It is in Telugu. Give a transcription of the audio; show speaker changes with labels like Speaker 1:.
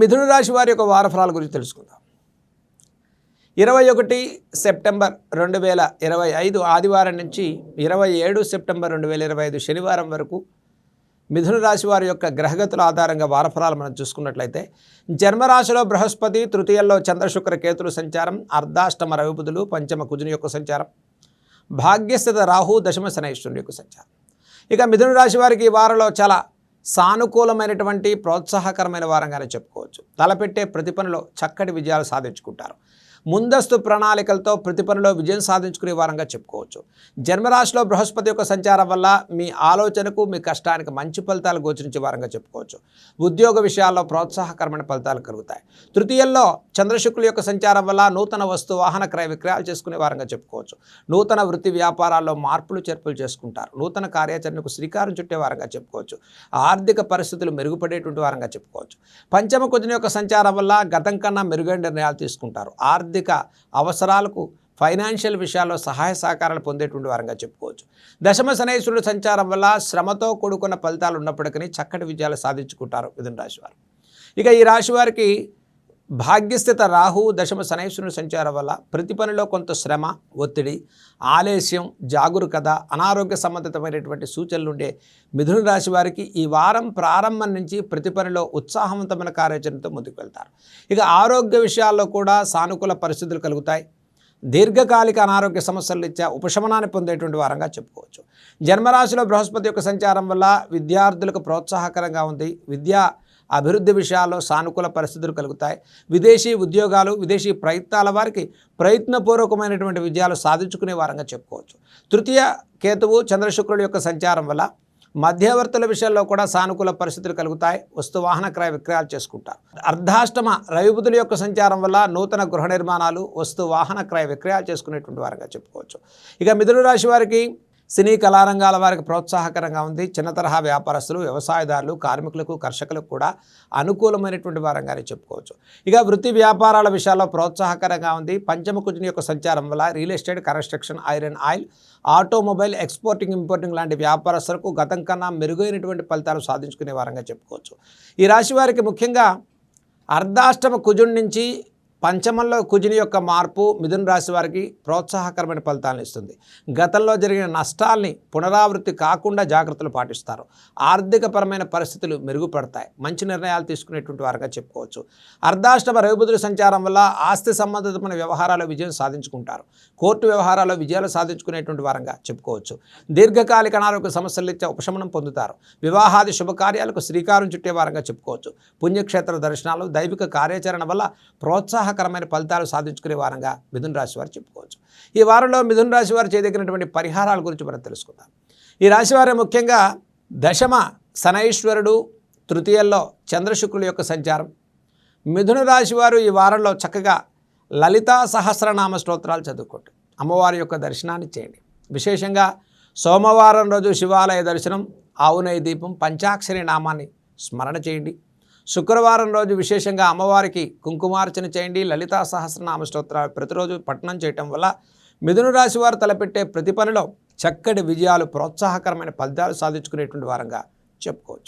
Speaker 1: మిథున రాశి వారి యొక్క వారఫలాల గురించి తెలుసుకుందాం. ఇరవై ఒకటి సెప్టెంబర్ రెండు వేల ఇరవై ఐదు ఆదివారం నుంచి ఇరవై ఏడు సెప్టెంబర్ రెండు వేల ఇరవై ఐదు శనివారం వరకు మిథున రాశి వారి యొక్క గ్రహగతుల ఆధారంగా వారఫలాలు మనం చూసుకున్నట్లయితే జన్మరాశిలో బృహస్పతి తృతీయంలో చంద్రశుక్ర కేతుల సంచారం అర్ధాష్టమ రవిబుధులు పంచమ కుజుని యొక్క సంచారం భాగ్యస్థిత రాహు దశమ శనైశ్వరుని యొక్క సంచారం. ఇక మిథున రాశి వారికి ఈ వారంలో చాలా సానుకూలమైనటువంటి ప్రోత్సాహకరమైన వారంగానే చెప్పుకోవచ్చు. తలపెట్టే ప్రతి పనిలో చక్కటి విజయాలు సాధించుకుంటారు. ముందస్తు ప్రణాళికలతో ప్రతి పనిలో విజయం సాధించుకునే వారంగా చెప్పుకోవచ్చు. జన్మరాశిలో బృహస్పతి యొక్క సంచారం వల్ల మీ ఆలోచనకు మీ కష్టానికి మంచి ఫలితాలు గోచరించే వారంగా చెప్పుకోవచ్చు. ఉద్యోగ విషయాల్లో ప్రోత్సాహకరమైన ఫలితాలు కలుగుతాయి. తృతీయంలో చంద్రశుక్రుల యొక్క సంచారం వల్ల నూతన వస్తు వాహన క్రయ విక్రయాలు చేసుకునే వారంగా చెప్పుకోవచ్చు. నూతన వృత్తి వ్యాపారాల్లో మార్పులు చేర్పులు చేసుకుంటారు. నూతన కార్యాచరణకు శ్రీకారం చుట్టే వారంగా చెప్పుకోవచ్చు. ఆర్థిక పరిస్థితులు మెరుగుపడేటువంటి వారంగా చెప్పుకోవచ్చు. పంచమ కుజుని యొక్క సంచారం వల్ల గతం కన్నా మెరుగైన నిర్ణయాలు తీసుకుంటారు. ఆర్థిక ఆర్థిక అవసరాలకు ఫైనాన్షియల్ విషయాల్లో సహాయ సహకారాలు పొందేటువంటి వారంగా చెప్పుకోవచ్చు. దశమ శనేశ్వరుడు సంచారం వల్ల శ్రమతో కూడుకున్న ఫలితాలు ఉన్నప్పటికీ చక్కటి విజయాలు సాధించుకుంటారు మిథున రాశివారు ఇక ఈ రాశివారికి భాగ్యస్థిత రాహు దశమ శనైశ్వరుని సంచారం వల్ల ప్రతి పనిలో కొంత శ్రమ ఒత్తిడి ఆలస్యం జాగరూకత అనారోగ్య సంబంధితమైనటువంటి సూచనలు ఉండే మిథున రాశి వారికి ఈ వారం ప్రారంభం నుంచి ప్రతి పనిలో ఉత్సాహవంతమైన కార్యాచరణతో ముందుకు వెళ్తారు ఇక ఆరోగ్య విషయాల్లో కూడా సానుకూల పరిస్థితులు కలుగుతాయి. దీర్ఘకాలిక అనారోగ్య సమస్యలు ఇచ్చే ఉపశమనాన్ని పొందేటువంటి వారంగా చెప్పుకోవచ్చు. జన్మరాశిలో బృహస్పతి యొక్క సంచారం వల్ల విద్యార్థులకు ప్రోత్సాహకరంగా ఉంది. విద్యా అభివృద్ధి విషయాల్లో సానుకూల పరిస్థితులు కలుగుతాయి. విదేశీ ఉద్యోగాలు విదేశీ ప్రయత్నాల వారికి ప్రయత్నపూర్వకమైనటువంటి విజయాలు సాధించుకునే వారంగా చెప్పుకోవచ్చు. తృతీయ కేతువు చంద్రశుక్రుడు యొక్క సంచారం వల్ల మధ్యవర్తుల విషయంలో కూడా సానుకూల పరిస్థితులు కలుగుతాయి. వస్తు వాహన క్రయ విక్రయాలు చేసుకుంటారు. అర్ధాష్టమ రవిబుధుల యొక్క సంచారం వల్ల నూతన గృహ నిర్మాణాలు వస్తు వాహన క్రయ విక్రయాలు చేసుకునేటువంటి వారంగా చెప్పుకోవచ్చు. ఇక మిథున రాశి వారికి సినీ కళారంగాల వారికి ప్రోత్సాహకరంగా ఉంది. చిన్న తరహా వ్యాపారస్తులు వ్యవసాయదారులు కార్మికులకు కర్షకులకు కూడా అనుకూలమైనటువంటి వారంగానే చెప్పుకోవచ్చు. ఇక వృత్తి వ్యాపారాల విషయాల్లో ప్రోత్సాహకరంగా ఉంది. పంచమ కుజుని యొక్క సంచారం వల్ల real estate construction iron oil automobile exporting importing లాంటి వ్యాపారస్తులకు గతం కన్నా మెరుగైనటువంటి ఫలితాలు సాధించుకునే వారంగా చెప్పుకోవచ్చు. ఈ రాశి వారికి ముఖ్యంగా అర్ధాష్టమ కుజుడి నుంచి పంచమంలో కుజుని యొక్క మార్పు మిథున రాశి వారికి ప్రోత్సాహకరమైన ఫలితాలను ఇస్తుంది. గతంలో జరిగిన నష్టాల్ని పునరావృత్తి కాకుండా జాగ్రత్తలు పాటిస్తారు. ఆర్థికపరమైన పరిస్థితులు మెరుగుపడతాయి. మంచి నిర్ణయాలు తీసుకునేటువంటి వారుగా చెప్పుకోవచ్చు. అర్ధాష్టమ రవిబుధుల సంచారం వల్ల ఆస్తి సంబంధితమైన వ్యవహారాల విజయం సాధించుకుంటారు. కోర్టు వ్యవహారాల్లో విజయాలు సాధించుకునేటువంటి వారంగా చెప్పుకోవచ్చు. దీర్ఘకాలిక అనారోగ్య సమస్యలు ఇచ్చే ఉపశమనం పొందుతారు. వివాహాది శుభకార్యాలకు శ్రీకారం చుట్టే వారంగా చెప్పుకోవచ్చు. పుణ్యక్షేత్ర దర్శనాలు దైవిక కార్యాచరణ వల్ల ప్రోత్సాహకరమైన ఫలితాలు సాధించుకునే వారంగా మిథున రాశి వారు చెప్పుకోవచ్చు. ఈ వారంలో మిథున రాశి వారు చేయదగినటువంటి పరిహారాల గురించి మనం తెలుసుకుందాం. ఈ రాశి వారు ముఖ్యంగా దశమ శనైశ్వరుడు తృతీయల్లో చంద్రశుక్రుల యొక్క సంచారం. మిథున రాశి వారు ఈ వారంలో చక్కగా లలితా సహస్రనామ స్తోత్రాలు చదువుకోండి. అమ్మవారి యొక్క దర్శనాన్ని చేయండి. విశేషంగా సోమవారం రోజు శివాలయ దర్శనం ఆవునయ దీపం పంచాక్షరి నామాన్ని స్మరణ చేయండి. శుక్రవారం రోజు విశేషంగా అమ్మవారికి కుంకుమార్చన చేయండి. లలితా సహస్రనామ స్తోత్రాలు ప్రతిరోజు పఠనం చేయటం వల్ల మిథున రాశి వారు తలపెట్టే ప్రతి పనిలో చక్కటి విజయాలు ప్రోత్సాహకరమైన ఫలితాలు సాధించుకునేటువంటి వారంగా చెప్పుకోవచ్చు.